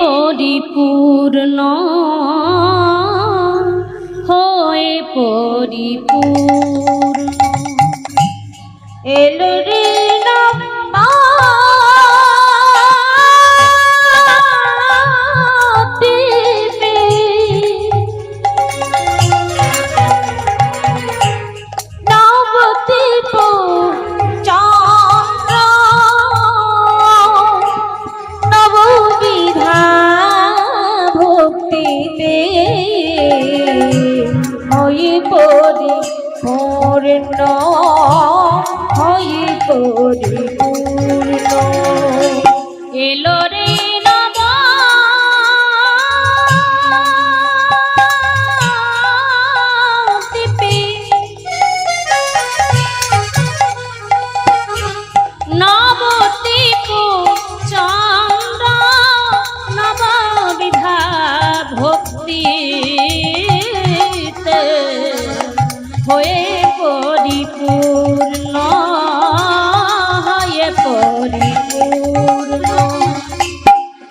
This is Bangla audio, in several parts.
পরিপূর্ণ হয়ে পরিপূর্ণ। এলো রে পূর্ণ হই পরি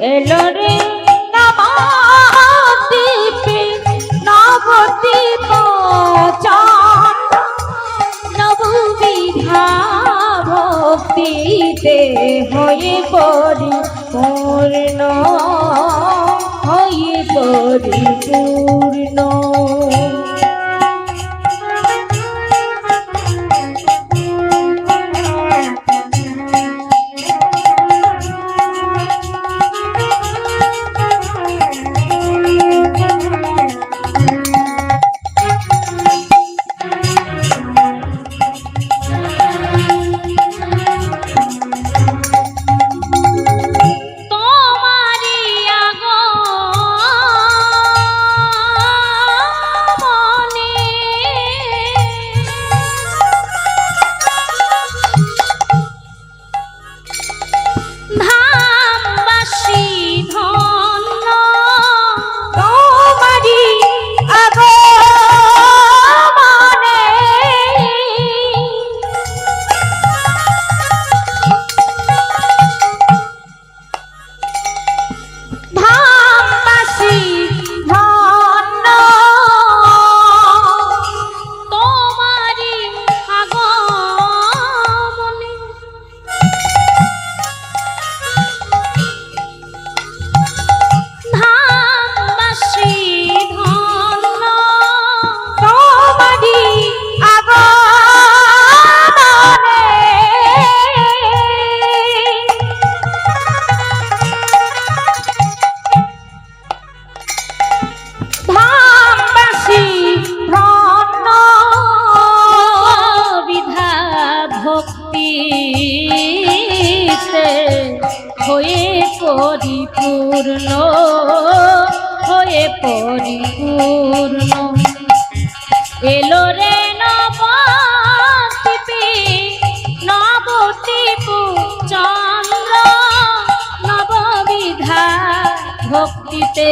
এলো রে নবদ্বীপে নবদ্বীপ চন্দ্র নববিধা ভক্তিতে হয়ে পরিপূর্ণ হয়ে পরিপূর্ণ তোমারি পরিপূর্ণ, হয়ে পরিপূর্ণ। এলো রে নবদ্বীপে, নবদ্বীপ চন্দ্র ভক্তিতে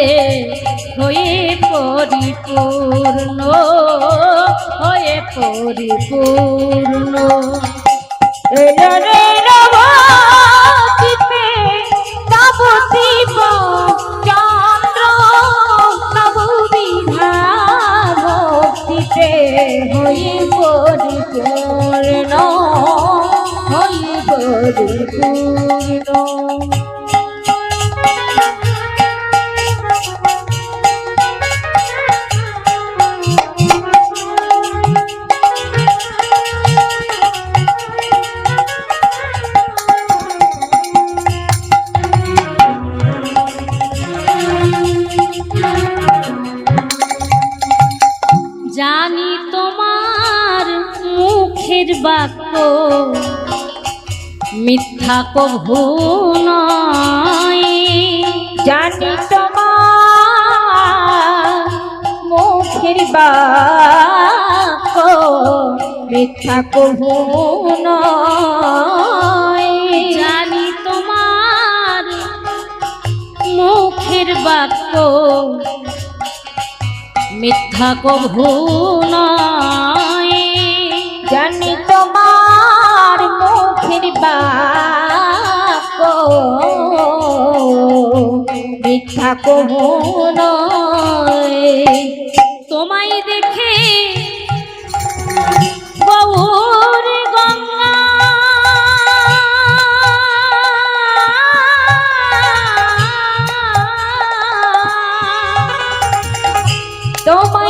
হয়ে পরিপূর্ণ হয়ে পরিপূর্ণ। এলো রে মুখের বাক্য। মিথ্যা কভু নয়। জানি তোমার মুখের বাক্য। মিথ্যা কভু নয়। জানি তোমার মুখের বাক্য। মিথ্যা কভু নয়। জানি তোমার মুখের বাক্য। মিথ্যা কবু তোমায় দেখে গৌর গঙ্গা। তোমায়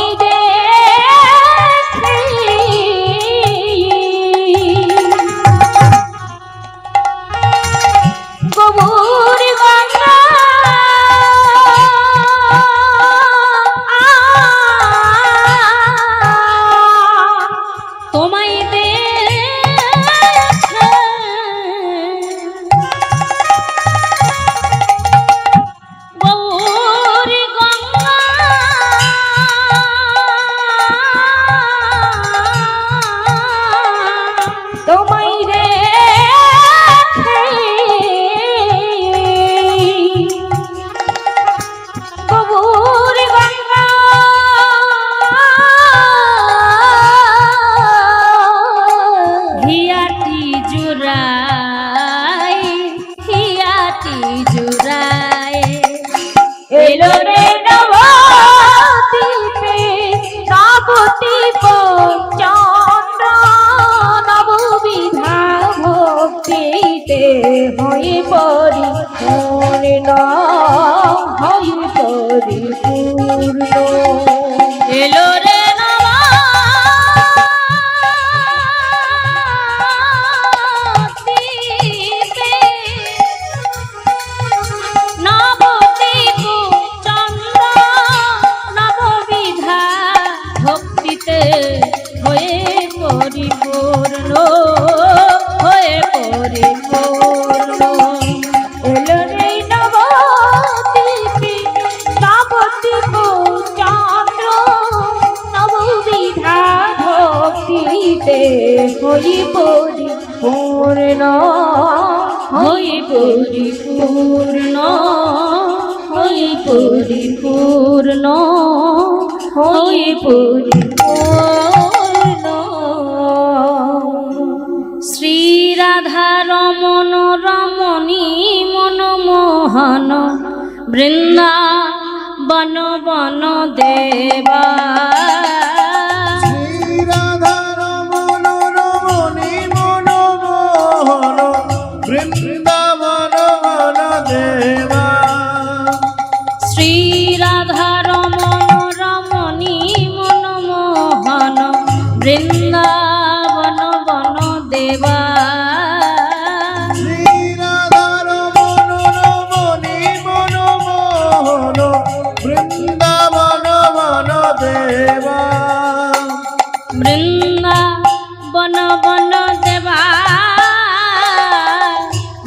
তোমায় পূর্ণ হয়ে পরি এলো রে হয়ে পরিপূর্ণ। হয়ে পরিপূর্ণ হয়ে পরিপূর্ণ হয়ে পরিপূর্ণ হয়ে পরিপূর্ণ শ্রী রাধা রমন রমণী মনমোহন বৃন্দা বন বন দেবা। বৃন্দা বন বন দেবা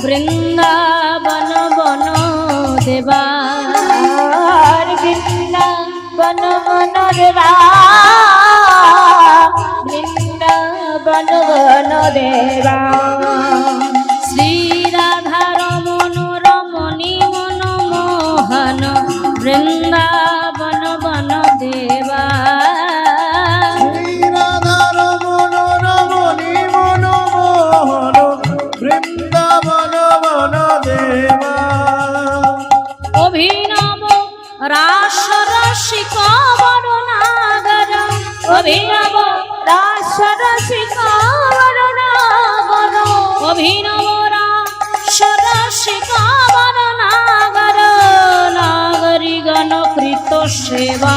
বৃন্দা বন বন দেবা বৃন্দা বন বন দেবা বৃন্দা বন দেবা রসিক বরণাগর অভিনব রাস রসিক বরণাগর অভিনব রাস রসিক বরণাগর নাগরি গণ কৃত সেবা।